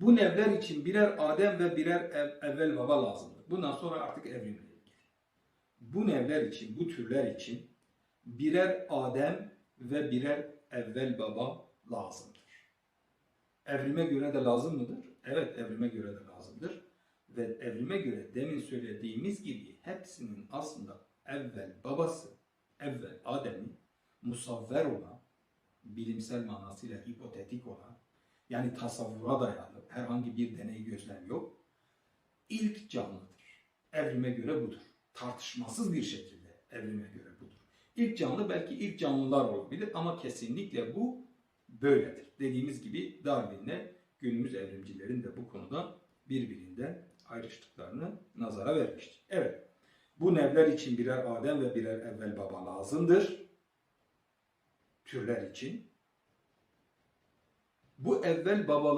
Bu nevler için birer Adem ve birer ev- evvel baba lazımdır. Bundan sonra artık ilgili. Bu nevler için, bu türler için birer Adem ve birer evvel baba lazımdır. Evrime göre de lazım mıdır? Evet, evrime göre de lazımdır. Ve evrime göre demin söylediğimiz gibi hepsinin aslında evvel babası, evvel Adem'in musavver olan, bilimsel manasıyla hipotetik olan, yani tasavvura dayalı, herhangi bir deney gözlem yok, ilk canlıdır. Evrime göre budur. Tartışmasız bir şekilde evrime göre budur. İlk canlı belki ilk canlılar olabilir ama kesinlikle bu böyledir. Dediğimiz gibi Darwin'le günümüz evrimcilerin de bu konuda birbirinden ayrıştıklarını nazara vermiştir. Evet, bu nevler için birer Adem ve birer evvel baba lazımdır. Türler için. Bu evvel babalar